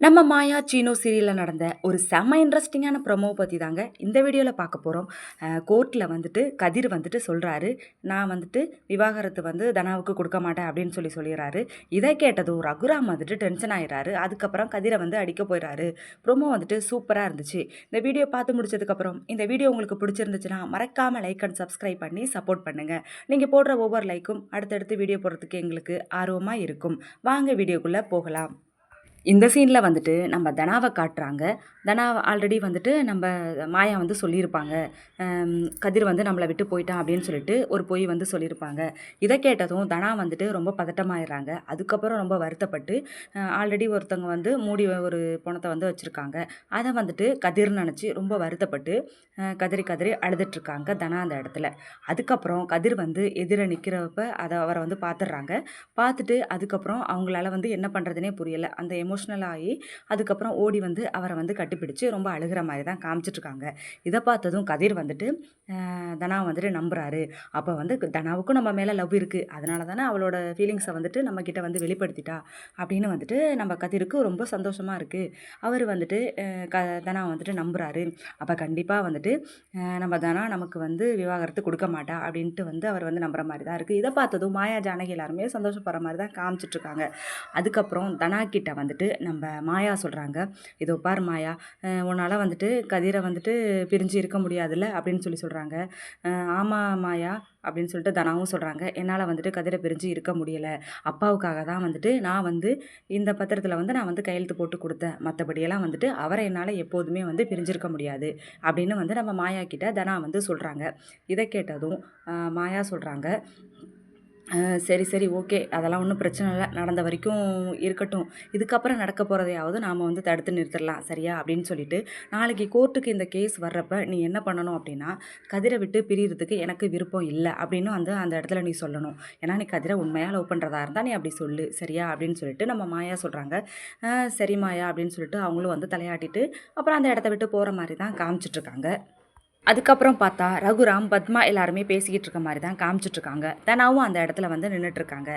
நம்ம மாயா சீனோ சீரியலில் நடந்த ஒரு செம்ம இன்ட்ரெஸ்டிங்கான ப்ரொமோ பற்றி தாங்க இந்த வீடியோவில் பார்க்க போகிறோம் கோர்ட்டில் வந்துட்டு கதிர் வந்துட்டு சொல்கிறாரு நான் வந்துட்டு விவாகரத்து வந்து தனாவுக்கு கொடுக்க மாட்டேன் அப்படின்னு சொல்லி சொல்லிடுறாரு. இதை கேட்டதும் ரகுராம் வந்துட்டு டென்ஷன் ஆயிடுறாரு. அதுக்கப்புறம் கதிரை வந்து அடிக்க போயிடுறாரு. ப்ரொமோ வந்துட்டு சூப்பராக இருந்துச்சு. இந்த வீடியோ பார்த்து முடிச்சதுக்கப்புறம் இந்த வீடியோ உங்களுக்கு பிடிச்சிருந்துச்சுன்னா மறக்காமல் லைக் அண்ட் சப்ஸ்கிரைப் பண்ணி சப்போர்ட் பண்ணுங்கள் நீங்கள் போடுற ஒவ்வொரு லைக்கும் அடுத்தடுத்து வீடியோ போடுறதுக்கு எங்களுக்கு ஆர்வமாக இருக்கும். வாங்க வீடியோக்குள்ளே போகலாம். இந்த சீனில் வந்துட்டு நம்ம தனாவை காட்டுறாங்க. தனா ஆல்ரெடி வந்துட்டு நம்ம மாயா வந்து சொல்லியிருப்பாங்க. கதிர் வந்து நம்மளை விட்டு போயிட்டான் அப்படின்னு சொல்லிட்டு ஒரு பொய் வந்து சொல்லியிருப்பாங்க. இதை கேட்டதும் தனா வந்துட்டு ரொம்ப பதட்டமாயிடுறாங்க. அதுக்கப்புறம் ரொம்ப வருத்தப்பட்டு ஆல்ரெடி ஒருத்தவங்க வந்து மூடி ஒரு பணத்தை வந்து வச்சுருக்காங்க. அதை வந்துட்டு கதிர் நினச்சி ரொம்ப வருத்தப்பட்டு அஹ், கதறி கதறி அழுதுட்ருக்காங்க தனா அந்த இடத்துல. அதுக்கப்புறம் கதிர் வந்து எதிர நிற்கிறப்ப அதை அவரை வந்து பார்த்துடுறாங்க. பார்த்துட்டு அதுக்கப்புறம் அவங்களால வந்து என்ன பண்ணுறதுனே புரியலை. அந்த எமோஷ்னல் ஆகி அதுக்கப்புறம் ஓடி வந்து அவரை வந்து கட்டிப்பிடிச்சு ரொம்ப அழுகிற மாதிரி தான் காமிச்சிட்ருக்காங்க. இதை பார்த்ததும் கதிர் வந்துட்டு தனா வந்துட்டு நம்புறாரு. அப்போ வந்து தனாவுக்கும் நம்ம மேலே லவ் இருக்குது அதனால தானே அவளோட ஃபீலிங்ஸை வந்துட்டு நம்மக்கிட்ட வந்து வெளிப்படுத்திட்டா? அப்படின்னு வந்துட்டு நம்ம கதிருக்கு ரொம்ப சந்தோஷமாக இருக்குது அவர் வந்துட்டு க தனா வந்துட்டு நம்புறாரு. அப்போ கண்டிப்பாக வந்துட்டு நம்ம தனா நமக்கு வந்து விவாகரத்து கொடுக்க மாட்டா. அப்படின்ட்டு வந்து அவர் வந்து நம்புற மாதிரி தான் இருக்குது இதை பார்த்ததும் மாயா ஜானகி எல்லாருமே சந்தோஷப்படுற மாதிரி தான் காமிச்சிட்ருக்காங்க. அதுக்கப்புறம் தனா கிட்ட வந்துட்டு நம்ம மாயா சொல்கிறாங்க இதோ பார் மாயா உன்னால் வந்துட்டு கதிரை வந்துட்டு பிரிஞ்சு இருக்க முடியாதுல்ல அப்படின்னு சொல்லி சொல்கிறாங்க ஆமாம் மாயா அப்படின்னு சொல்லிட்டு தனாவும் சொல்கிறாங்க என்னால் வந்துட்டு கதிரை பிரிஞ்சு இருக்க முடியலை. அப்பாவுக்காக தான் வந்துட்டு நான் வந்து இந்த பத்திரத்தில் வந்து நான் வந்து கையெழுத்து போட்டு கொடுத்தேன். மற்றபடியெல்லாம் வந்துட்டு அவரை என்னால் எப்போதுமே வந்து பிரிஞ்சிருக்க முடியாது அப்படின்னு வந்து நம்ம மாயா கிட்ட தனா வந்து சொல்கிறாங்க இதை கேட்டதும் மாயா சொல்கிறாங்க சரி சரி ஓகே. அதெல்லாம் ஒன்றும் பிரச்சனை இல்லை. நடந்த வரைக்கும் இருக்கட்டும். இதுக்கப்புறம் நடக்க போகிறதையாவது நாம் வந்து தடுத்து நிறுத்திடலாம் சரியா? அப்படின்னு சொல்லிட்டு நாளைக்கு கோர்ட்டுக்கு இந்த கேஸ் வர்றப்ப நீ என்ன பண்ணணும் அப்படின்னா கதிரை விட்டு பிரியறதுக்கு எனக்கு விருப்பம் இல்லை அப்படின்னு வந்து அந்த இடத்துல நீ சொல்லணும். ஏன்னா நீ கதிரை உண்மையாக லவ் பண்ணுறதா இருந்தால் நீ அப்படி சொல்லு. சரியா? அப்படின்னு சொல்லிட்டு நம்ம மாயா சொல்கிறாங்க சரி மாயா அப்படின்னு சொல்லிட்டு அவங்களும் வந்து தலையாட்டிட்டு அப்புறம் அந்த இடத்த விட்டு போகிற மாதிரி தான் காமிச்சிட்ருக்காங்க அதுக்கப்புறம் பார்த்தா ரகுராம் பத்மா எல்லாருமே பேசிக்கிட்டு இருக்க மாதிரி தான் காமிச்சிட்ருக்காங்க. தனாவும் அந்த இடத்துல வந்து நின்றுட்டுருக்காங்க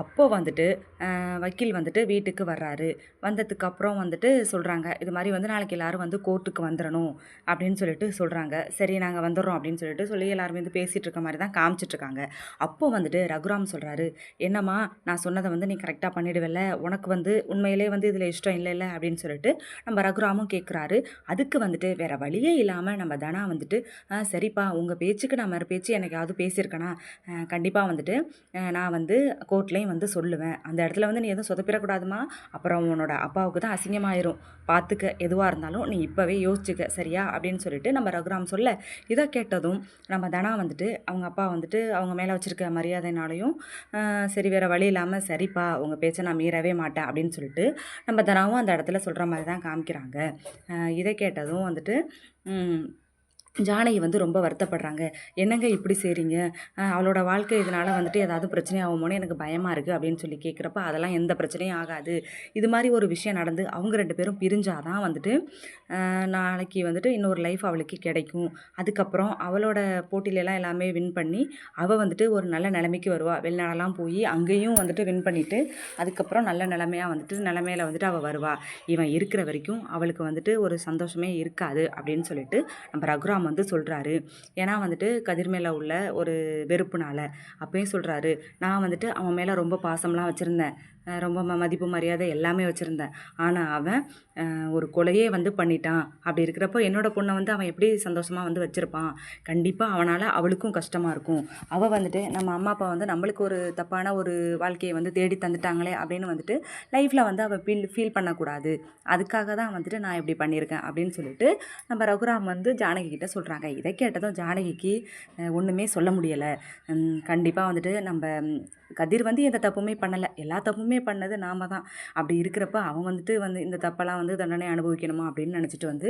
அப்போது வந்துட்டு வக்கீல் வந்துட்டு வீட்டுக்கு வர்றாரு. வந்ததுக்கப்புறம் வந்துட்டு சொல்கிறாங்க இது மாதிரி வந்து நாளைக்கு எல்லாரும் வந்து கோர்ட்டுக்கு வந்துடணும் அப்படின்னு சொல்லிட்டு சொல்கிறாங்க சரி நாங்கள் வந்துடுறோம் அப்படின்னு சொல்லிட்டு சொல்லி எல்லாருமே வந்து பேசிகிட்டு இருக்க மாதிரி தான் காமிச்சிட்ருக்காங்க. அப்போ வந்துட்டு ரகுராம் சொல்கிறாரு என்னம்மா நான் சொன்னதை வந்து நீ கரெக்டாக பண்ணிடுவில்ல. உனக்கு வந்து உண்மையிலே வந்து இதில் இஷ்டம் இல்லை இல்லை அப்படின்னு சொல்லிட்டு நம்ம ரகுராமும் கேட்குறாரு அதுக்கு வந்துட்டு வேறு வழியே இல்லாமல் நம்ம தனா வந்துட்டு "ஆ, சரிப்பா உங்கள் பேச்சுக்கு நான் மறு பேச்சு எனக்கு அது பேசியிருக்கேனா கண்டிப்பாக வந்துட்டு நான் வந்து கோர்ட்லேயும் வந்து சொல்லுவேன். அந்த இடத்துல வந்து நீ எதுவும் சொதப்பிடக்கூடாதுமா? அப்புறம் உன்னோட அப்பாவுக்கு தான் அசிங்கமாயிரும். பார்த்துக்க எதுவாக இருந்தாலும் நீ இப்போவே யோசிச்சுக்க சரியா? அப்படின்னு சொல்லிட்டு நம்ம ரகுராம் சொல்ல இதை கேட்டதும் நம்ம தனா வந்துட்டு அவங்க அப்பா வந்துட்டு அவங்க மேலே வச்சுருக்க மரியாதைனாலையும் சரி வேறு வழி இல்லாமல் சரிப்பா உங்கள் பேச்சை நான் மீறவே மாட்டேன். அப்படின்னு சொல்லிட்டு நம்ம தனாவும் அந்த இடத்துல சொல்கிற மாதிரி தான் காமிக்கிறாங்க. இதை கேட்டதும் வந்துட்டு ஜானகி வந்து ரொம்ப வருத்தப்படுறாங்க. என்னங்க இப்படி செய்கிறீங்க அவளோட வாழ்க்கை இதனால் வந்துட்டு ஏதாவது பிரச்சனை ஆகுமோன்னு எனக்கு பயமாக இருக்குது அப்படின்னு சொல்லி கேட்குறப்ப அதெல்லாம் எந்த பிரச்சனையும் ஆகாது. இது மாதிரி ஒரு விஷயம் நடந்து அவங்க ரெண்டு பேரும் பிரிஞ்சாதான் வந்துட்டு நாளைக்கு வந்துட்டு இன்னொரு லைஃப் அவளுக்கு கிடைக்கும். அதுக்கப்புறம் அவளோட போட்டியிலலாம் எல்லாமே வின் பண்ணி அவள் வந்துட்டு ஒரு நல்ல நிலைமைக்கு வருவாள் வெளிநாடெல்லாம் போய் அங்கேயும் வந்துட்டு வின் பண்ணிவிட்டு அதுக்கப்புறம் நல்ல நிலைமையாக வந்துட்டு நிலமையில வந்துட்டு அவள் வருவாள் இவன் இருக்கிற வரைக்கும் அவளுக்கு வந்துட்டு ஒரு சந்தோஷமே இருக்காது அப்படின்னு சொல்லிட்டு நம்ம ரகுராம் வந்து சொல்கிறாரு ஏன்னா வந்துட்டு கதிர் மேலே உள்ள ஒரு வெறுப்புனால அப்பயும் சொல்கிறாரு நான் வந்துட்டு அவன் மேலே ரொம்ப பாசம்லாம் வச்சுருந்தேன். ரொம்ப மதிப்பு மரியாதை எல்லாமே வச்சுருந்தேன். ஆனால் அவன் ஒரு கொலையே வந்து பண்ணிட்டான். அப்படி இருக்கிறப்போ என்னோடய பொண்ணை வந்து அவன் எப்படி சந்தோஷமாக வந்து வச்சுருப்பான்? கண்டிப்பாக அவனால் அவளுக்கும் கஷ்டமாக இருக்கும். அவள் வந்துட்டு நம்ம அம்மா அப்பா வந்து நம்மளுக்கு ஒரு தப்பான ஒரு வாழ்க்கையை வந்து தேடி தந்துட்டாங்களே அப்படின்னு வந்துட்டு லைஃப்பில் வந்து அவள் ஃபீல் ஃபீல் பண்ணக்கூடாது. அதுக்காக தான் வந்துட்டு நான் இப்படி பண்ணியிருக்கேன் அப்படின்னு சொல்லிட்டு நம்ம ரகுராம் வந்து ஜானகி கிட்ட சொல்கிறாங்க இதை கேட்டதும் ஜானகிக்கு ஒன்றுமே சொல்ல முடியலை. கண்டிப்பாக வந்துட்டு நம்ம கதிர் வந்து எந்த தப்புமே பண்ணலை. எல்லா தப்புமே பண்ணது நாம தான். அப்படி இருக்கிறப்ப அவன் வந்துட்டு வந்து இந்த தப்பெல்லாம் வந்து தண்டனை அனுபவிக்கணுமா அப்படின்னு நினச்சிட்டு வந்து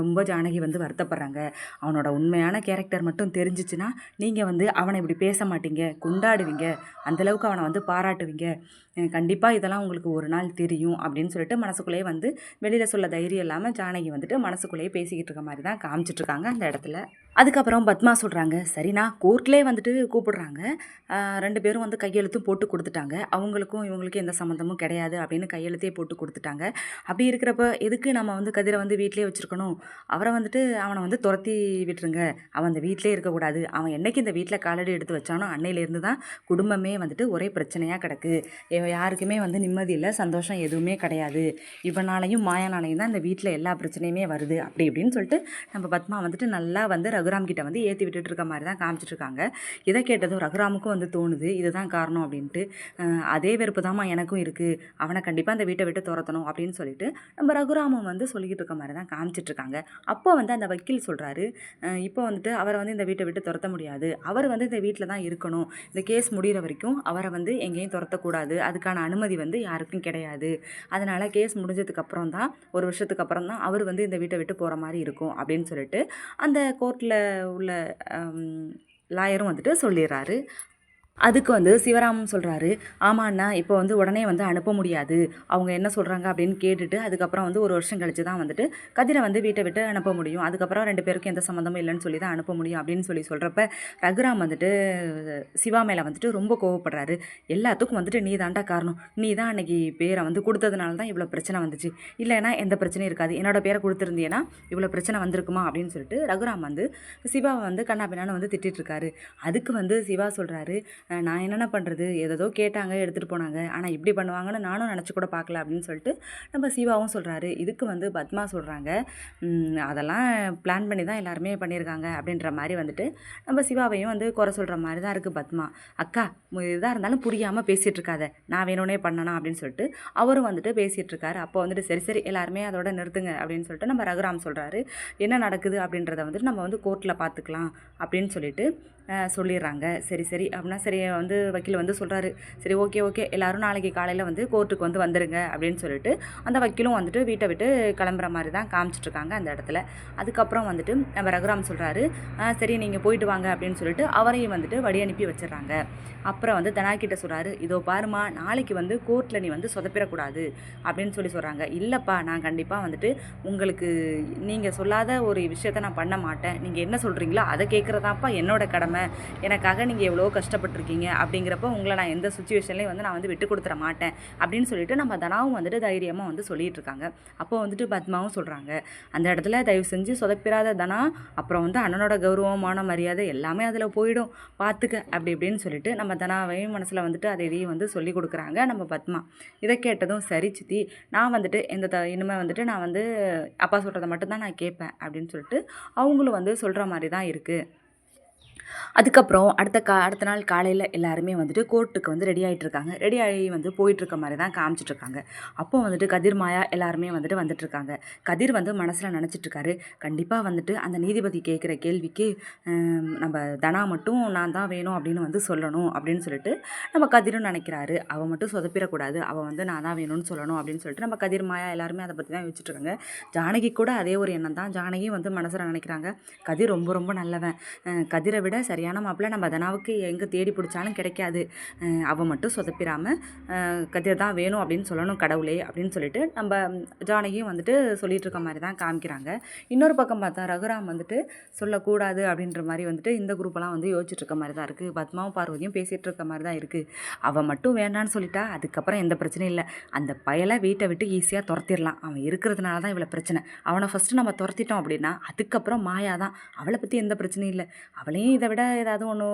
ரொம்ப ஜானகி வந்து வருத்தப்படுறாங்க. அவனோட உண்மையான கேரக்டர் மட்டும் தெரிஞ்சிச்சுன்னா நீங்கள் வந்து அவனை இப்படி பேச மாட்டீங்க கொண்டாடுவீங்க அந்தளவுக்கு அவனை வந்து பாராட்டுவீங்க. கண்டிப்பாக இதெல்லாம் உங்களுக்கு ஒரு நாள் தெரியும் அப்படின்னு சொல்லிட்டு மனசுக்குள்ளேயே வந்து வெளியில் சொல்ல தைரியம் இல்லாமல் ஜானகி வந்துட்டு மனசுக்குள்ளேயே பேசிக்கிட்டு இருக்க மாதிரி தான் காமிச்சிட்ருக்காங்க அந்த இடத்துல. அதுக்கப்புறம் பத்மா சொல்கிறாங்க சரிண்ணா கோர்ட்லேயே வந்துட்டு கூப்பிடுறாங்க. ரெண்டு பேரும் வந்து கையெழுத்தும் போட்டு கொடுத்துட்டாங்க. அவங்களுக்கும் இவங்களுக்கும் எந்த சம்மந்தமும் கிடையாது அப்படின்னு கையெழுத்தே போட்டு கொடுத்துட்டாங்க. அப்படி இருக்கிறப்ப எதுக்கு நம்ம வந்து கதிரை வந்து வீட்டிலே வச்சுருக்கணும்? அவரை வந்துட்டு அவனை வந்து துரத்தி விட்டுருங்க. அவன் அந்த வீட்டிலே இருக்கக்கூடாது. அவன் என்றைக்கு இந்த வீட்டில் காலடி எடுத்து வச்சானோ அன்னையிலேருந்து தான் குடும்பமே வந்துட்டு ஒரே பிரச்சனையாக கிடக்கு. யாருக்குமே வந்து நிம்மதி இல்லை சந்தோஷம் எதுவுமே கிடையாது. இவனாலையும் மாயானாலையும் தான் இந்த வீட்டில் எல்லா பிரச்சனையுமே வருது. அப்படி இப்படின்னு சொல்லிட்டு நம்ம பத்மா வந்துட்டு நல்லா வந்து ரகுராம் கிட்ட வந்து ஏற்றி விட்டுட்டு இருக்க மாதிரி தான் காமிச்சிட்டு இருக்காங்க இதை கேட்டதும் ரகுராமுக்கும் வந்து தோணுது இதுதான் காரணம் அப்படின்ட்டு. அதே வெறுப்பு தாம்மா எனக்கும் இருக்குது அவனை கண்டிப்பாக அந்த வீட்டை விட்டு துரத்தணும் அப்படின்னு சொல்லிட்டு நம்ம ரகுராமம் வந்து சொல்லிக்கிட்டு இருக்க மாதிரி தான் காமிச்சிட்ருக்காங்க அப்போ வந்து அந்த வக்கீல் சொல்கிறாரு இப்போ வந்துட்டு அவரை வந்து இந்த வீட்டை விட்டு துரத்த முடியாது. அவர் வந்து இந்த வீட்டில் தான் இருக்கணும். இந்த கேஸ் முடிகிற வரைக்கும் அவரை வந்து எங்கேயும் துரத்தக்கூடாது. அதுக்கான அனுமதி வந்து யாருக்கும் கிடையாது. அதனால் கேஸ் முடிஞ்சதுக்கு அப்புறம் தான் ஒரு வருஷத்துக்கு அப்புறம் தான் அவர் வந்து இந்த வீட்டை விட்டு போகிற மாதிரி இருக்கும் அப்படின்னு சொல்லிட்டு அந்த கோர்ட்டில் உள்ள லாயரும் வந்துட்டு சொல்லிடுறாரு அதுக்கு வந்து சிவராமம் சொல்கிறாரு ஆமாண்ணா இப்போ வந்து உடனே வந்து அனுப்ப முடியாது. அவங்க என்ன சொல்கிறாங்க அப்படின்னு கேட்டுட்டு அதுக்கப்புறம் வந்து ஒரு வருஷம் கழிச்சு தான் வந்துட்டு கதிரை வந்து வீட்டை விட்டு அனுப்ப முடியும். அதுக்கப்புறம் ரெண்டு பேருக்கும் எந்த சம்மந்தமும் இல்லைன்னு சொல்லி தான் அனுப்ப முடியும் அப்படின்னு சொல்லி சொல்கிறப்ப ரகுராம் வந்துட்டு சிவா மேலே வந்துட்டு ரொம்ப கோவப்படுறாரு. எல்லாத்துக்கும் வந்துட்டு நீ தாண்டா காரணம். நீ தான் அன்னைக்கு பேரை வந்து கொடுத்ததுனால தான் இவ்வளோ பிரச்சனை வந்துச்சு. இல்லைன்னா எந்த பிரச்சனையும் இருக்காது. என்னோட பேரை கொடுத்துருந்தீங்கன்னா இவ்வளோ பிரச்சனை வந்திருக்குமா? அப்படின்னு சொல்லிட்டு ரகுராம் வந்து சிவாவை வந்து கண்ணா பின்னான்னு வந்து திட்டிருக்காரு அதுக்கு வந்து சிவா சொல்கிறாரு நான் என்னென்ன பண்ணுறது ஏதோ கேட்டாங்க எடுத்துகிட்டு போனாங்க. ஆனால் இப்படி பண்ணுவாங்கன்னு நானும் நினச்சி கூட பார்க்கல அப்படின்னு சொல்லிட்டு நம்ம சிவாவும் சொல்கிறாரு இதுக்கு வந்து பத்மா சொல்கிறாங்க அதெல்லாம் பிளான் பண்ணி தான் எல்லாருமே பண்ணியிருக்காங்க அப்படின்ற மாதிரி வந்துட்டு நம்ம சிவாவையும் வந்து குறை சொல்கிற மாதிரி தான் இருக்குது பத்மா. அக்கா இதாக இருந்தாலும் புரியாமல் பேசிகிட்டு இருக்காத நான் வேணும்னே பண்ணணும் அப்படின்னு சொல்லிட்டு அவரும் வந்துட்டு பேசிகிட்டு இருக்காரு அப்போ வந்துட்டு சரி சரி எல்லாருமே அதோட நிறுத்துங்க அப்படின்னு சொல்லிட்டு நம்ம ரகுராம் சொல்கிறாரு என்ன நடக்குது? அப்படின்றத வந்துட்டு நம்ம வந்து கோர்ட்டில் பார்த்துக்கலாம் அப்படின்னு சொல்லிட்டு சொல்லிடுறாங்க. சரி சரி அப்படின்னா சரி வந்து வக்கீல் வந்து சொல்கிறாரு சரி ஓகே ஓகே எல்லோரும் நாளைக்கு காலையில் வந்து கோர்ட்டுக்கு வந்து வந்துடுங்க அப்படின்னு சொல்லிட்டு அந்த வக்கீலும் வந்துட்டு வீட்டை விட்டு கிளம்புற மாதிரி தான் காமிச்சிட்ருக்காங்க அந்த இடத்துல. அதுக்கப்புறம் வந்துட்டு நம்ம ரகுராம் சொல்கிறாரு சரி நீங்கள் போயிட்டு வாங்க அப்படின்னு சொல்லிட்டு அவரையும் வந்துட்டு வழி அனுப்பி வச்சிடறாங்க. அப்புறம் வந்து தனாக்கிட்ட சொல்கிறாரு இதோ பாருமா நாளைக்கு வந்து கோர்ட்டில் நீ வந்து சொதப்பிடக்கூடாது அப்படின்னு சொல்லி சொல்கிறாங்க இல்லைப்பா நான் கண்டிப்பாக வந்துட்டு உங்களுக்கு நீங்கள் சொல்லாத ஒரு விஷயத்த நான் பண்ண மாட்டேன். நீங்கள் என்ன சொல்கிறீங்களோ அதை கேட்குறதாப்பா என்னோட கடமை. எனக்காக நீங்கள் எவ்வளோ கஷ்டப்பட்டு போட்டிருக்கீங்க அப்படிங்கிறப்ப உங்களை நான் எந்த சுச்சுவேஷன்லையும் வந்து நான் வந்து விட்டு கொடுத்துட மாட்டேன் அப்படின்னு சொல்லிட்டு நம்ம தனாவும் வந்துட்டு தைரியமாக வந்து சொல்லிட்டு இருக்காங்க. அப்போ வந்துட்டு பத்மாவும் சொல்கிறாங்க அந்த இடத்துல தயவு செஞ்சு சொதப்பிராத தனா அப்புறம் வந்து அண்ணனோட கௌரவமான மரியாதை எல்லாமே அதில் போயிடும். பார்த்துக்க அப்படி இப்படின்னு சொல்லிட்டு நம்ம தனாவையும் மனசில் வந்துட்டு அதை இதையும் வந்து சொல்லி கொடுக்குறாங்க நம்ம பத்மா. இதை கேட்டதும் சரி சித்தி நான் வந்துட்டு எந்த த இனிமேல் வந்துட்டு நான் வந்து அப்பா சொல்கிறத மட்டும்தான் நான் கேட்பேன் அப்படின்னு சொல்லிட்டு அவங்களும் வந்து சொல்கிற மாதிரி தான் இருக்குது அதுக்கப்புறம் அடுத்த கா அடுத்த நாள் காலையில் எல்லாருமே வந்துட்டு கோர்ட்டுக்கு வந்து ரெடி ஆகிட்டு இருக்காங்க ரெடி ஆகி வந்து போயிட்டுருக்க மாதிரி தான் காமிச்சிட்ருக்காங்க அப்போ வந்துட்டு கதிர் மாயா எல்லாருமே வந்துட்டு வந்துட்டுருக்காங்க. கதிர் வந்து மனசில் நினச்சிட்ருக்காரு கண்டிப்பாக வந்துட்டு அந்த நீதிபதி கேட்குற கேள்விக்கு நம்ம தனா மட்டும் நான் தான் வேணும் அப்படின்னு வந்து சொல்லணும் அப்படின்னு சொல்லிட்டு நம்ம கதிரும் நினைக்கிறாரு. அவள் மட்டும் சொதப்பிடக்கூடாது. அவள் வந்து நான் தான் வேணும்னு சொல்லணும் அப்படின்னு சொல்லிட்டு நம்ம கதிர் மாயா எல்லாருமே அதை பற்றி தான் வச்சுட்ருக்காங்க ஜானகி கூட அதே ஒரு எண்ணம் தான் ஜானகி வந்து மனசில் நினைக்கிறாங்க. கதிர் ரொம்ப ரொம்ப நல்லவன். கதிரை விட சரியான மாப்பிள்ளை நம்ம தனாவுக்கு எங்கே தேடி பிடிச்சாலும் கிடைக்காது. அவள் மட்டும் சொதப்பிடாமல் கதிர் தான் வேணும் அப்படின்னு சொல்லணும் கடவுளே அப்படின்னு சொல்லிட்டு நம்ம ஜானகியும் வந்துட்டு சொல்லிகிட்டு இருக்க மாதிரி தான் காமிக்கிறாங்க. இன்னொரு பக்கம் பார்த்தா ரகுராம் வந்துட்டு சொல்லக்கூடாது அப்படின்ற மாதிரி வந்துட்டு இந்த குரூப்பெல்லாம் வந்து யோசிச்சுட்டு இருக்க மாதிரி தான் இருக்குது பத்மாவும் பார்வதியும் பேசிகிட்டு இருக்க மாதிரி தான் இருக்குது அவள் மட்டும் வேண்டான்னு சொல்லிட்டா அதுக்கப்புறம் எந்த பிரச்சனையும் இல்லை. அந்த பயலை வீட்டை விட்டு ஈஸியாக துரத்திடலாம். அவன் இருக்கிறதுனால தான் இவ்வளோ பிரச்சனை. அவனை ஃபஸ்ட்டு நம்ம துரத்திட்டோம் அப்படின்னா அதுக்கப்புறம் மாயா தான். அவளை பற்றி எந்த பிரச்சனையும் இல்லை. அவளையும் இதை விட ஏதாவது ஒன்று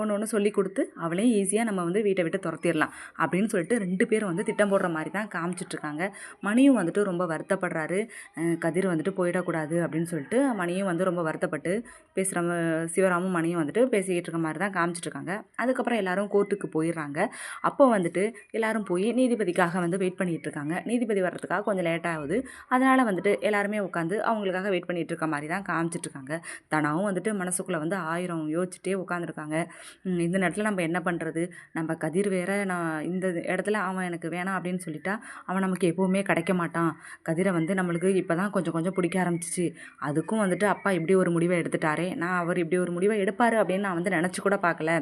ஒன்று ஒன்று சொல்லி கொடுத்து அவளையும் ஈஸியாக நம்ம வந்து வீட்டை விட்டு துரத்திடலாம் அப்படின்னு சொல்லிட்டு ரெண்டு பேரும் வந்து திட்டம் போடுற மாதிரி தான் காமிச்சிட்ருக்காங்க. மணியும் வந்துட்டு ரொம்ப வருத்தப்படுறாரு. கதிர் வந்துட்டு போயிடக்கூடாது அப்படின்னு சொல்லிட்டு மணியும் வந்து ரொம்ப வருத்தப்பட்டு பேசுகிற சிவராமும் மணியும் வந்துட்டு பேசிக்கிட்டு இருக்க மாதிரி தான் காமிச்சிட்ருக்காங்க. அதுக்கப்புறம் எல்லாரும் கோர்ட்டுக்கு போயிடுறாங்க. அப்போ வந்துட்டு எல்லாரும் போய் நீதிபதிக்காக வந்து வெயிட் பண்ணிகிட்டு இருக்காங்க நீதிபதி வர்றதுக்காக கொஞ்சம் லேட் ஆகுது. அதனால் வந்துட்டு எல்லாருமே உட்காந்து அவங்களுக்காக வெயிட் பண்ணிகிட்டு இருக்க மாதிரி தான் காமிச்சிட்ருக்காங்க. தனாவும் வந்துட்டு மனசுக்குள்ளே வந்து ஆயிரம் யோசிச்சுட்டே உட்காந்துருக்காங்க இந்த நேரத்தில் நம்ம என்ன பண்ணுறது நம்ம கதிர் வேற நான் இந்த இடத்துல அவன் எனக்கு வேணாம் அப்படின்னு சொல்லிட்டா அவன் நமக்கு எப்போவுமே கிடைக்க மாட்டான். கதிரை வந்து நம்மளுக்கு இப்போ தான் கொஞ்சம் கொஞ்சம் பிடிக்க ஆரம்பிச்சிச்சு. அதுக்கும் வந்துட்டு அப்பா இப்படி ஒரு முடிவை எடுத்துட்டாரே நான் அவர் இப்படி ஒரு முடிவை எடுப்பார் அப்படின்னு நான் வந்து நினச்சி கூட பார்க்கல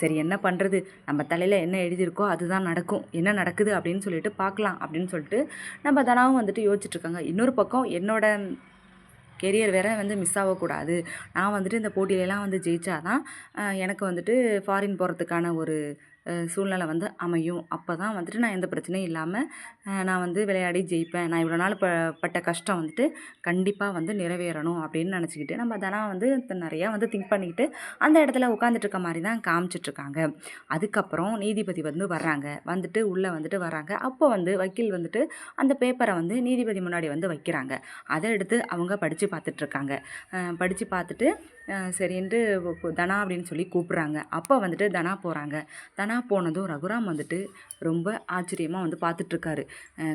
சரி என்ன பண்ணுறது நம்ம தலையில் என்ன எழுதியிருக்கோ அதுதான் நடக்கும். என்ன நடக்குது அப்படின்னு சொல்லிட்டு பார்க்கலாம் அப்படின்னு சொல்லிட்டு நம்ம தனாவும் வந்துட்டு யோசிச்சுட்ருக்காங்க இன்னொரு பக்கம் என்னோட கெரியர் வேறு வந்து மிஸ் ஆகக்கூடாது. நான் வந்துட்டு இந்த போட்டியிலலாம் வந்து ஜெயிச்சாதான் தான் எனக்கு வந்துட்டு ஃபாரின் போகிறதுக்கான ஒரு சூழ்நிலை வந்து அமையும். அப்போ தான் வந்துட்டு நான் எந்த பிரச்சனையும் இல்லாமல் நான் வந்து விளையாடி ஜெயிப்பேன். நான் இவ்வளோ நாள் ப பட்ட கஷ்டம் வந்துட்டு கண்டிப்பாக வந்து நிறைவேறணும் அப்படின்னு நினச்சிக்கிட்டு நம்ம தனா வந்து நிறையா வந்து திங்க் பண்ணிக்கிட்டு அந்த இடத்துல உட்காந்துட்டு இருக்க மாதிரி தான் காமிச்சிட்ருக்காங்க அதுக்கப்புறம் நீதிபதி வந்து வர்றாங்க. வந்துட்டு உள்ளே வந்துட்டு வராங்க அப்போ வந்து வக்கீல் வந்துட்டு அந்த பேப்பரை வந்து நீதிபதி முன்னாடி வந்து வைக்கிறாங்க. அதை எடுத்து அவங்க படித்து பார்த்துட்ருக்காங்க படித்து பார்த்துட்டு சரின்ட்டு தனா அப்படின்னு சொல்லி கூப்பிட்றாங்க. அப்போ வந்துட்டு தனா போகிறாங்க தனா போனதும் ரகுராம் வந்துட்டு ரொம்ப ஆச்சரியமாக வந்து பார்த்துட்ருக்காரு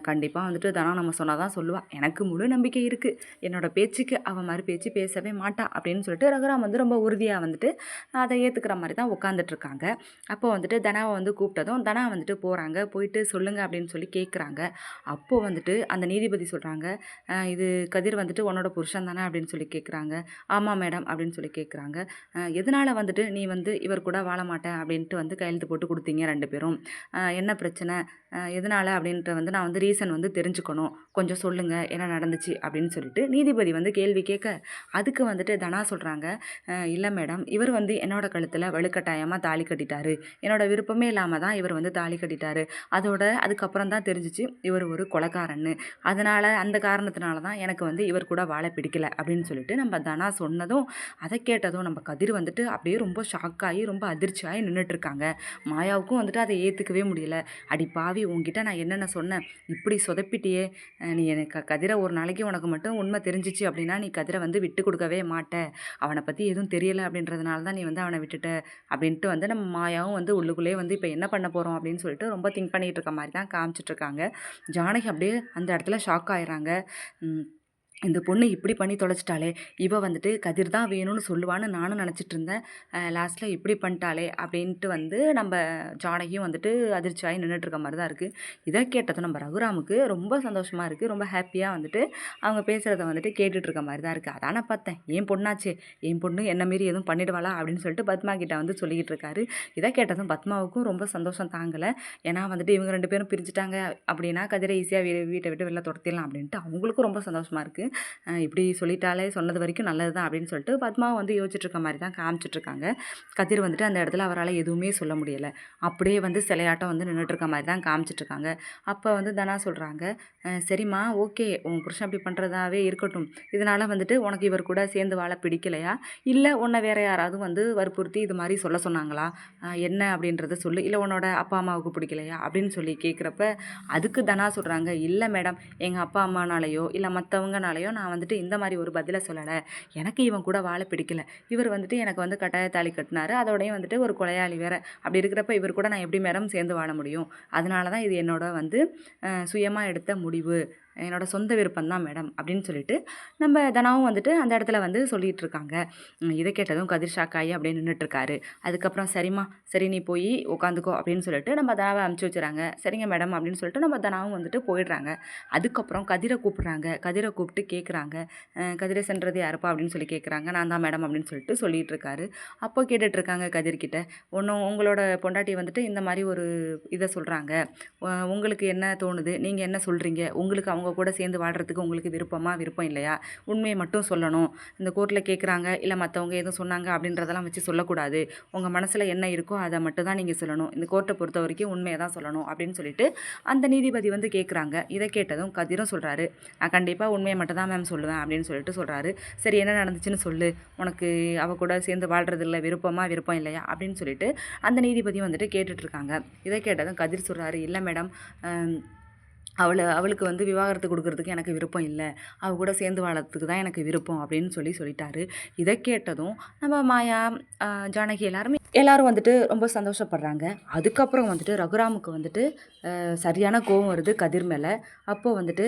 கண்டிப்பாக வந்துட்டு தனா நம்ம சொன்னால் தான் சொல்லுவாள் எனக்கு முழு நம்பிக்கை இருக்குது என்னோட பேச்சுக்கு அவன் மாதிரி பேச்சு பேசவே மாட்டா அப்படின்னு சொல்லிட்டு ரகுராம் வந்து ரொம்ப உறுதியாக வந்துட்டு அதை ஏற்றுக்கிற மாதிரி தான் உட்காந்துட்ருக்காங்க அப்போ வந்துட்டு தனாவை வந்து கூப்பிட்டதும் தனா வந்துட்டு போகிறாங்க போயிட்டு சொல்லுங்கள் அப்படின்னு சொல்லி கேட்குறாங்க அப்போது வந்துட்டு அந்த நீதிபதி சொல்கிறாங்க இது கதிர் வந்துட்டு உன்னோட புருஷன் தானே அப்படின்னு சொல்லி கேட்குறாங்க ஆமாம் மேடம் அப்படின்னு சொல்லி கேட்குறாங்க எதனால் வந்துட்டு நீ வந்து இவர் கூட வாழ மாட்டேன் அப்படின்ட்டு வந்து கையெழுத்து போட்டு கொடுத்தீங்க ரெண்டு பேரும். என்ன பிரச்சனை? எதனால் அப்படின்ட்டு வந்து நான் வந்து ரீசன் வந்து தெரிஞ்சுக்கணும். கொஞ்சம் சொல்லுங்கள் என்ன நடந்துச்சு அப்படின்னு சொல்லிட்டு நீதிபதி வந்து கேள்வி கேட்க அதுக்கு வந்துட்டு தனா சொல்கிறாங்க இல்லை மேடம் இவர் வந்து என்னோட கழுத்தில் வலுக்கட்டாயமாக தாலி கட்டிட்டாரு. என்னோட விருப்பமே இல்லாமல் தான் இவர் வந்து தாலி கட்டிட்டாரு. அதோட அதுக்கப்புறம் தான் தெரிஞ்சிச்சு இவர் ஒரு கொலைக்காரன்னு அதனால் அந்த காரணத்தினால தான் எனக்கு வந்து இவர் கூட வாழை பிடிக்கல அப்படின்னு சொல்லிட்டு நம்ம தனா சொன்னதும் அதை கேட்டதும் நம்ம கதிர் வந்துட்டு அப்படியே ரொம்ப ஷாக்காகி ரொம்ப அதிர்ச்சியாகி நின்றுட்டுருக்காங்க மாயாவுக்கும் வந்துட்டு அதை ஏற்றுக்கவே முடியல. அடி பாவி உன்கிட்ட நான் என்னென்ன சொன்னேன்? இப்படி சொதப்பிட்டியே. நீ எனக்கு கதிரை ஒரு நாளைக்கு உனக்கு மட்டும் உண்மை தெரிஞ்சிச்சு அப்படின்னா நீ கதிரை வந்து விட்டு கொடுக்கவே மாட்ட. அவனை பற்றி எதுவும் தெரியலை அப்படின்றதுனால தான் நீ வந்து அவனை விட்டுட்ட. அப்படின்ட்டு வந்து நம்ம மாயாவும் வந்து உள்ளுக்குள்ளேயே வந்து இப்போ என்ன பண்ண போகிறோம் அப்படின்னு சொல்லிட்டு ரொம்ப திங்க் பண்ணிகிட்டு இருக்க மாதிரி தான் காமிச்சிட்ருக்காங்க ஜானகி அப்படியே அந்த இடத்துல ஷாக் ஆயிடுறாங்க. இந்த பொண்ணு இப்படி பண்ணி தொலைச்சிட்டாளே இவ வந்துட்டு கதிர் தான் வேணும்னு சொல்லுவான்னு நானும் நினச்சிட்டு இருந்தேன். லாஸ்ட்டில் இப்படி பண்ணிட்டாளே அப்படின்ட்டு வந்து நம்ம ஜானகியும் வந்துட்டு அதிர்ச்சியாகி நின்றுட்டுருக்க மாதிரி தான் இருக்குது இதை கேட்டதும் நம்ம ரகுராமுக்கு ரொம்ப சந்தோஷமாக இருக்குது ரொம்ப ஹாப்பியாக வந்துட்டு அவங்க பேசுகிறத வந்துட்டு கேட்டுட்ருக்க மாதிரி தான் இருக்குது அதான் நான் பார்த்தேன். என் பொண்ணாச்சே? என் பொண்ணு என்ன மீறி எதுவும் பண்ணிடுவாளா? அப்படின்னு சொல்லிட்டு பத்மா கிட்ட வந்து சொல்லிக்கிட்டு இருக்காரு. இதை கேட்டதும் பத்மாவுக்கும் ரொம்ப சந்தோஷம் தாங்கலை. ஏன்னா வந்துட்டு இவங்க ரெண்டு பேரும் பிரிஞ்சுட்டாங்க அப்படின்னா கதிரை ஈஸியாக வீட்டை விட்டு வெளில துரத்திடலாம் அப்படின்ட்டு அவங்களுக்கும் ரொம்ப சந்தோஷமாக இருக்குது இப்படி சொல்லிட்டாலே சொன்னது வரைக்கும் நல்லது தான் அப்படின்னு சொல்லிட்டு பத்மா வந்து யோசிச்சுட்ருக்க மாதிரி தான் காமிச்சிட்ருக்காங்க. கதிர் வந்துட்டு அந்த இடத்துல அவரால் எதுவுமே சொல்ல முடியலை. அப்படியே வந்து சிலையாட்டம் வந்து நின்றுட்டுருக்க மாதிரி தான் காமிச்சிட்ருக்காங்க. அப்போ வந்து தனா சொல்கிறாங்க சரிம்மா ஓகே உன் புருஷன் அப்படி பண்ணுறதாவே இருக்கட்டும். இதனால் வந்துட்டு உனக்கு இவர் கூட சேர்ந்து வாழ பிடிக்கலையா? இல்லை உன்னை வேற யாராவது வந்து வற்புறுத்தி இது மாதிரி சொல்ல சொன்னாங்களா? என்ன அப்படின்றத சொல்லு. இல்லை உன்னோட அப்பா அம்மாவுக்கு பிடிக்கலையா? அப்படின்னு சொல்லி கேட்குறப்ப அதுக்கு தனா சொல்கிறாங்க இல்லை மேடம் எங்கள் அப்பா அம்மானாலேயோ இல்லை மற்றவங்கனாலேயோ நான் வந்துட்டு இந்த மாதிரி ஒரு பதிலை சொல்லலை. எனக்கு இவன் கூட வாழ பிடிக்கல. இவர் வந்துட்டு எனக்கு வந்து கட்டாய தாலி கட்டினார். அதோடய வந்துட்டு ஒரு கொலையாளி வேற. அப்படி இருக்கிறப்ப இவர் கூட நான் எப்படி மேடம் சேர்ந்து வாழ முடியும்? அதனால தான் இது என்னோட வந்து சுயமாக எடுத்த முடிவு. என்னோடய சொந்த விருப்பம் தான் மேடம் அப்படின்னு சொல்லிட்டு நம்ம தனாவும் வந்துட்டு அந்த இடத்துல வந்து சொல்லிகிட்டு இருக்காங்க இதை கேட்டதும் கதிர் ஷாக்காயி அப்படியே நின்றுட்டுருக்காரு அதுக்கப்புறம் சரிம்மா சரி நீ போய் உட்காந்துக்கோ அப்படின்னு சொல்லிட்டு நம்ம தனாவை அமுச்சு வச்சுறாங்க. சரிங்க மேடம் அப்படின்னு சொல்லிட்டு நம்ம தனாவும் வந்துட்டு போயிடுறாங்க. அதுக்கப்புறம் கதிரை கூப்பிட்றாங்க. கதிரை கூப்பிட்டு கேட்குறாங்க. கதிரை சென்றது யாருப்பா அப்படின்னு சொல்லி கேட்குறாங்க. நான் தான் மேடம் அப்படின்னு சொல்லிட்டு சொல்லிகிட்டு இருக்காரு அப்போ கேட்டுட்ருக்காங்க கதிர்கிட்ட. ஒன்றும் உங்களோட பொண்டாட்டி வந்துட்டு இந்த மாதிரி ஒரு இதை சொல்கிறாங்க உங்களுக்கு என்ன தோணுது? நீங்கள் என்ன சொல்கிறீங்க உங்களுக்கு அவங்க கூட சேர்ந்து வாழ்கிறதுக்கு உங்களுக்கு விருப்பமா? விருப்பம் இல்லையா? உண்மையை மட்டும் சொல்லணும். இந்த கோர்ட்டில் கேட்குறாங்க இல்லை மற்றவங்க எதுவும் சொன்னாங்க அப்படின்றதெல்லாம் வச்சு சொல்லக்கூடாது. உங்கள் மனசில் என்ன இருக்கோ அதை மட்டும் தான் நீங்கள் சொல்லணும். இந்த கோர்ட்டை பொறுத்த வரைக்கும் உண்மையை தான் சொல்லணும் அப்படின்னு சொல்லிட்டு அந்த நீதிபதி வந்து கேட்குறாங்க இதை கேட்டதும் கதிரும் சொல்கிறாரு நான் கண்டிப்பாக உண்மையை மட்டும் தான் மேம் சொல்லுவேன் அப்படின்னு சொல்லிட்டு சொல்கிறாரு சரி என்ன நடந்துச்சுன்னு சொல்லு. உனக்கு அவ கூட சேர்ந்து வாழ்றது இல்லை விருப்பமா? விருப்பம் இல்லையா? அப்படின்னு சொல்லிட்டு அந்த நீதிபதி வந்துட்டு கேட்டுட்ருக்காங்க இதை கேட்டதும் கதிர் சொல்கிறாரு இல்லை மேடம் அவளை அவளுக்கு வந்து விவாகரத்து கொடுக்கறதுக்கு எனக்கு விருப்பம் இல்லை. அவள் கூட சேர்ந்து வாழறதுக்கு தான் எனக்கு விருப்பம் அப்படின்னு சொல்லி சொல்லிட்டாரு. இதை கேட்டதும் நம்ம மாயா ஜானகி எல்லாருமே எல்லாரும் வந்துட்டு ரொம்ப சந்தோஷப்படுறாங்க. அதுக்கப்புறம் வந்துட்டு ரகுராமுக்கு வந்துட்டு சரியான கோவம் வருது கதிர் மேலே. அப்போது வந்துட்டு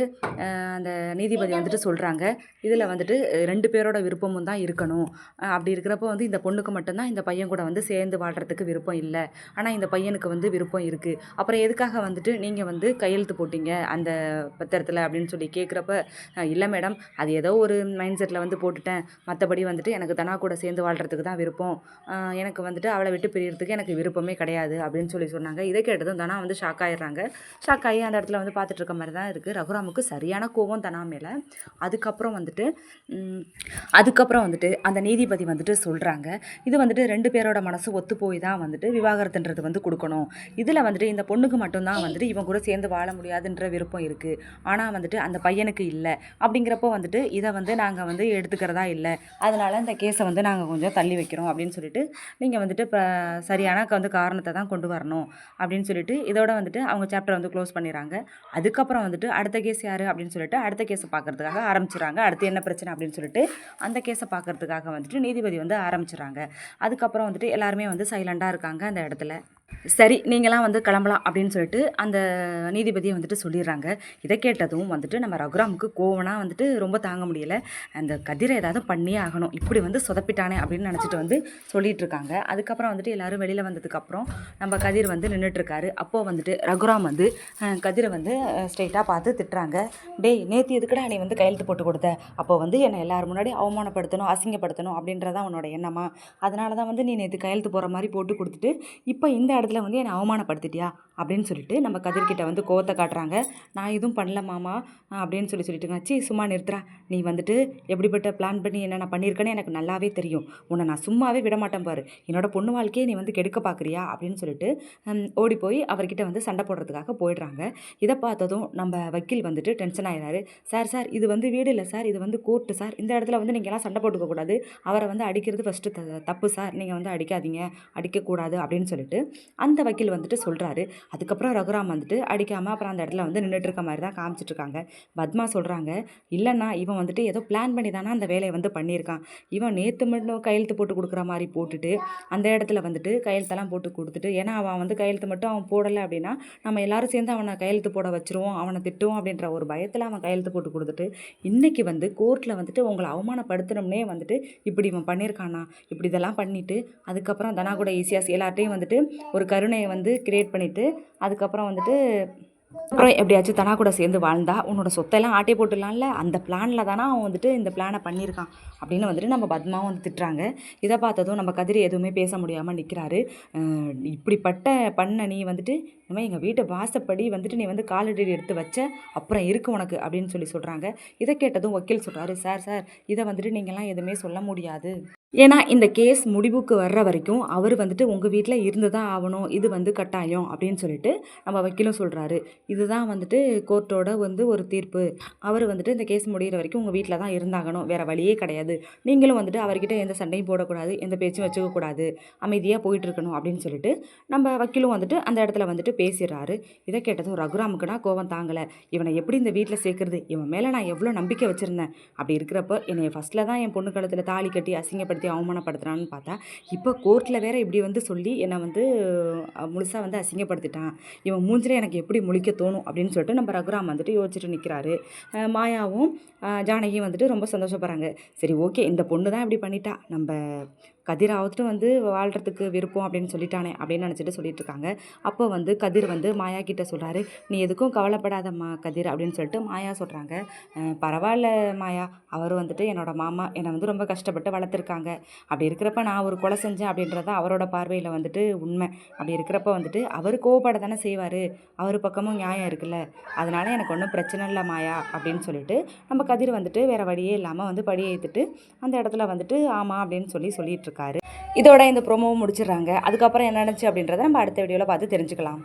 அந்த நீதிபதி வந்துட்டு சொல்கிறாங்க இதில் வந்துட்டு ரெண்டு பேரோட விருப்பமும் தான் இருக்கணும். அப்படி இருக்கிறப்போ வந்து இந்த பொண்ணுக்கு மட்டும்தான் இந்த பையன் கூட வந்து சேர்ந்து வாழ்கிறதுக்கு விருப்பம் இல்லை. ஆனால் இந்த பையனுக்கு வந்து விருப்பம் இருக்குது அப்புறம் எதுக்காக வந்துட்டு நீங்கள் வந்து கையெழுத்து போட்டிங்க? அந்த பத்திரத்தில் அப்படின்னு சொல்லி கேட்குறப்ப இல்லை மேடம் அது ஏதோ ஒரு மைண்ட் செட்டில் வந்து போட்டுட்டேன். மற்றபடி வந்துட்டு எனக்கு தனா கூட சேர்ந்து வாழ்கிறதுக்கு தான் விருப்பம். எனக்கு வந்துட்டு அவளை விட்டு பிரியறதுக்கு எனக்கு விருப்பமே கிடையாது அப்படின்னு சொல்லி சொன்னாங்க. இதை கேட்டதும் தனா வந்து ஷாக் ஆகிடுறாங்க ஷாக் ஆகி அந்த இடத்துல வந்து பார்த்துட்டு இருக்க மாதிரி தான் இருக்குது ரகுராமுக்கு சரியான கோவம் தனா மேலே. அதுக்கப்புறம் வந்துட்டு அதுக்கப்புறம் வந்துட்டு அந்த நீதிபதி வந்துட்டு சொல்கிறாங்க இது வந்துட்டு ரெண்டு பேரோட மனசு ஒத்து போய் தான் வந்துட்டு விவாகரத்துன்றது வந்து கொடுக்கணும். இதில் வந்துட்டு இந்த பொண்ணுக்கு மட்டும்தான் வந்துட்டு இவன் கூட சேர்ந்து வாழ முடியாதுன்ற விருப்பம் இருக்குது ஆனால் வந்துட்டு அந்த பையனுக்கு இல்லை. அப்படிங்கிறப்போ வந்துட்டு இதை வந்து நாங்கள் வந்து எடுத்துக்கிறதா இல்லை. அதனால் இந்த கேஸை வந்து நாங்கள் கொஞ்சம் தள்ளி வைக்கிறோம் அப்படின்னு சொல்லிட்டு நீங்கள் வந்துட்டு இப்போ சரியான வந்து காரணத்தை தான் கொண்டு வரணும் அப்படின்னு சொல்லிட்டு இதோட வந்துட்டு அவங்க சாப்டர் வந்து க்ளோஸ் பண்ணிடுறாங்க. அதுக்கப்புறம் வந்துட்டு அடுத்த கேஸ் யார் அப்படின்னு சொல்லிட்டு அடுத்த கேஸை பார்க்கறதுக்காக ஆரம்பிச்சிடுறாங்க. அடுத்து என்ன பிரச்சனை அப்படின்னு சொல்லிட்டு அந்த கேஸை பார்க்கறதுக்காக வந்துட்டு நீதிபதி வந்து ஆரம்பிச்சிடுறாங்க. அதுக்கப்புறம் வந்துட்டு எல்லாருமே வந்து சைலண்டாக இருக்காங்க அந்த இடத்துல. சரி நீங்களாம் வந்து கிளம்பலாம் அப்படின்னு சொல்லிட்டு அந்த நீதிபதியை வந்துட்டு சொல்லிடுறாங்க. இதை கேட்டதும் வந்துட்டு நம்ம ரகுராமுக்கு கோவனா வந்துட்டு ரொம்ப தாங்க முடியல. அந்த கதிரை ஏதாவது பண்ணியே ஆகணும். இப்படி வந்து சொதப்பிட்டானே அப்படின்னு நினச்சிட்டு வந்து சொல்லிட்டு இருக்காங்க. அதுக்கப்புறம் வந்துட்டு எல்லாரும் வெளியில் வந்ததுக்கப்புறம் நம்ம கதிர் வந்து நின்றுட்டுருக்காரு அப்போது வந்துட்டு ரகுராம் வந்து கதிரை வந்து ஸ்ட்ரெயிட்டாக பார்த்து திட்டுறாங்க. டேய் நேற்று எதுக்குடா நீ வந்து கையெழுத்து போட்டு கொடுத்த? அப்போ வந்து என்னை எல்லோரும் முன்னாடி அவமானப்படுத்தணும் அசிங்கப்படுத்தணும் அப்படின்றதான் உன்னோட எண்ணமா? அதனால தான் வந்து நீ நேற்று கையெழுத்து போகிற மாதிரி போட்டு கொடுத்துட்டு இப்போ இந்த இடத்துல வந்து என்னை அவமானப்படுத்திட்டியா? அப்படின்னு சொல்லிட்டு நம்ம கதிர்கிட்ட வந்து கோவத்தை காட்டுறாங்க. நான் எதுவும் பண்ணல மாமா அப்படின்னு சொல்லி சொல்லிட்டு சி சும்மா நிறுத்துறா. நீ வந்துட்டு எப்படிப்பட்ட பிளான் பண்ணி என்ன நான் பண்ணியிருக்கேன்னு எனக்கு நல்லாவே தெரியும். உன்னை நான் சும்மாவே விட மாட்டேன் பாரு. என்னோட பொண்ணு வாழ்க்கையை நீ வந்து கெடுக்க பார்க்குறியா அப்படின்னு சொல்லிட்டு ஓடி போய் அவர்கிட்ட வந்து சண்டை போடுறதுக்காக போயிடுறாங்க. இதை பார்த்ததும் நம்ம வக்கீல் வந்துட்டு டென்ஷன் ஆகிறாரு சார் சார் இது வந்து வீடு இல்லை சார். இது வந்து கோர்ட்டு சார். இந்த இடத்துல வந்து நீங்கள்லாம் சண்டை போட்டுக்க கூடாது. அவரை வந்து அடிக்கிறது ஃபஸ்ட்டு த தப்பு சார். நீங்கள் வந்து அடிக்காதீங்க. அடிக்கக்கூடாது. அப்படின்னு சொல்லிட்டு அந்த வக்கீல் வந்துட்டு சொல்கிறாரு அதுக்கப்புறம் ரகுராம் வந்துட்டு அடிக்காமல் அப்புறம் அந்த இடத்துல வந்து நின்றுட்டு இருக்க மாதிரி தான் காமிச்சிட்டு இருக்காங்க பத்மா சொல்கிறாங்க இல்லைண்ணா இவன் வந்துட்டு ஏதோ பிளான் பண்ணி தானே அந்த வேலையை வந்து பண்ணியிருக்கான். இவன் நேற்று மட்டும் கையெழுத்து போட்டு கொடுக்குற மாதிரி போட்டுட்டு அந்த இடத்துல வந்துட்டு கையெழுத்தெல்லாம் போட்டு கொடுத்துட்டு ஏன்னா அவன் வந்து கையெழுத்து மட்டும் அவன் போடலை அப்படின்னா நம்ம எல்லாரும் சேர்ந்து அவனை கையெழுத்து போட வச்சிருவோம் அவனை திட்டுவோம் அப்படின்ற ஒரு பயத்தில் அவன் கையெழுத்து போட்டு கொடுத்துட்டு இன்றைக்கி வந்து கோர்ட்டில் வந்துட்டு உங்களை அவமானப்படுத்தணும்னே வந்துட்டு இப்படி இவன் பண்ணியிருக்கானா? இப்படி இதெல்லாம் பண்ணிவிட்டு அதுக்கப்புறம் தனா கூட ஈஸியாக எல்லார்ட்டையும் வந்துட்டு ஒரு கருணையை வந்து கிரியேட் பண்ணிவிட்டு அதுக்கப்புறம் வந்துட்டு அப்புறம் எப்படியாச்சும் தனா கூட சேர்ந்து வாழ்ந்தா உன்னோட சொத்தெல்லாம் ஆட்டி போட்டுடலாம்ல அந்த பிளானில் தானே அவன் வந்துட்டு இந்த பிளானை பண்ணியிருக்கான் அப்படின்னு வந்துட்டு நம்ம பத்மாவும் வந்து திட்டுறாங்க. இதை பார்த்ததும் நம்ம கதிர் எதுவுமே பேச முடியாமல் நிற்கிறாரு இப்படிப்பட்ட பண்ண நீ வந்துட்டு இனிமேல் எங்கள் வீட்டு வாசப்படி வந்துட்டு நீ வந்து காலடி எடுத்து வச்ச அப்புறம் இருக்கு உனக்கு அப்படின்னு சொல்லி சொல்கிறாங்க இதை கேட்டதும் வக்கீல் சொல்கிறாரு சார் சார் இதை வந்துட்டு நீங்கள்லாம் எதுவுமே சொல்ல முடியாது. ஏன்னா இந்த கேஸ் முடிவுக்கு வர்ற வரைக்கும் அவர் வந்துட்டு உங்கள் வீட்டில் இருந்து தான் ஆகணும் இது வந்து கட்டாயம். அப்படின்னு சொல்லிட்டு நம்ம வக்கீலும் சொல்கிறாரு இதுதான் வந்துட்டு கோர்ட்டோட வந்து ஒரு தீர்ப்பு. அவர் வந்துட்டு இந்த கேஸ் முடிகிற வரைக்கும் உங்கள் வீட்டில் தான் இருந்தாகணும். வேறு வழியே கிடையாது. நீங்களும் வந்துட்டு அவர்கிட்ட எந்த சண்டையும் போடக்கூடாது. எந்த பேச்சும் வச்சுக்கக்கூடாது. அமைதியாக போயிட்டு இருக்கணும் அப்படின்னு சொல்லிட்டு நம்ம வக்கீலும் வந்துட்டு அந்த இடத்துல வந்துட்டு பேசிடுறாரு. இதை கேட்டதும் ரகுராமுக்குனா கோவம் தாங்கலை. இவனை எப்படி இந்த வீட்டில் சேர்க்குறது? இவன் மேலே நான் எவ்வளோ நம்பிக்கை வச்சுருந்தேன். அப்படி இருக்கிறப்ப என்னை ஃபஸ்ட்டில் தான் என் பொண்ணு கழுத்தில் தாலி கட்டி அசிங்கப்படுத்தி அவமானப்படுத்துறான்னு பார்த்தா இப்போ கோர்ட்டில் வேற இப்படி வந்து சொல்லி என்னை வந்து முழுசாக வந்து அசிங்கப்படுத்திட்டான். இவன் மூஞ்சில எனக்கு எப்படி முழிக்க தோணும் அப்படின்னு சொல்லிட்டு நம்ம ரகுராம் வந்துட்டு யோசிச்சுட்டு நிற்கிறாரு மாயாவும் ஜானகியும் வந்துட்டு ரொம்ப சந்தோஷப்படுறாங்க. சரி ஓகே இந்த பொண்ணு தான் இப்படி பண்ணிட்டா. நம்ம கதிராவதுட்டு வந்து வாழ்கிறதுக்கு விருப்பம் அப்படின்னு சொல்லிட்டானே அப்படின்னு நினச்சிட்டு சொல்லிட்டு இருக்காங்க அப்போ வந்து கதிர் வந்து மாயா கிட்ட சொல்கிறாரு நீ எதுக்கும் கவலைப்படாதம்மா கதிர் அப்படின்னு சொல்லிட்டு மாயா சொல்கிறாங்க பரவாயில்ல மாயா அவர் வந்துட்டு என்னோட மாமா என்னை வந்து ரொம்ப கஷ்டப்பட்டு வளர்த்துருக்காங்க. அப்படி இருக்கிறப்ப நான் ஒரு கொலை செஞ்சேன் அப்படின்றது அவரோட பார்வையில் வந்துட்டு உண்மை. அப்படி இருக்கிறப்ப வந்துட்டு அவர் கோவப்பட தானே செய்வார். அவர் பக்கமும் நியாயம் இருக்குல்ல. அதனால எனக்கு ஒன்றும் பிரச்சனை இல்லை மாயா அப்படின்னு சொல்லிட்டு நம்ம கதிர் வந்துட்டு வேறு வழியே இல்லாமல் வந்து படியை ஏற்றுட்டு அந்த இடத்துல வந்துட்டு ஆமாம் அப்படின்னு சொல்லி சொல்லிட்டு இதோட இந்த ப்ரோமோவும் முடிச்சிடுறாங்க. அதுக்கப்புறம் என்ன நடந்துச்சு அப்படின்றத நம்ம அடுத்த வீடியோவில் பார்த்து தெரிஞ்சுக்கலாம்.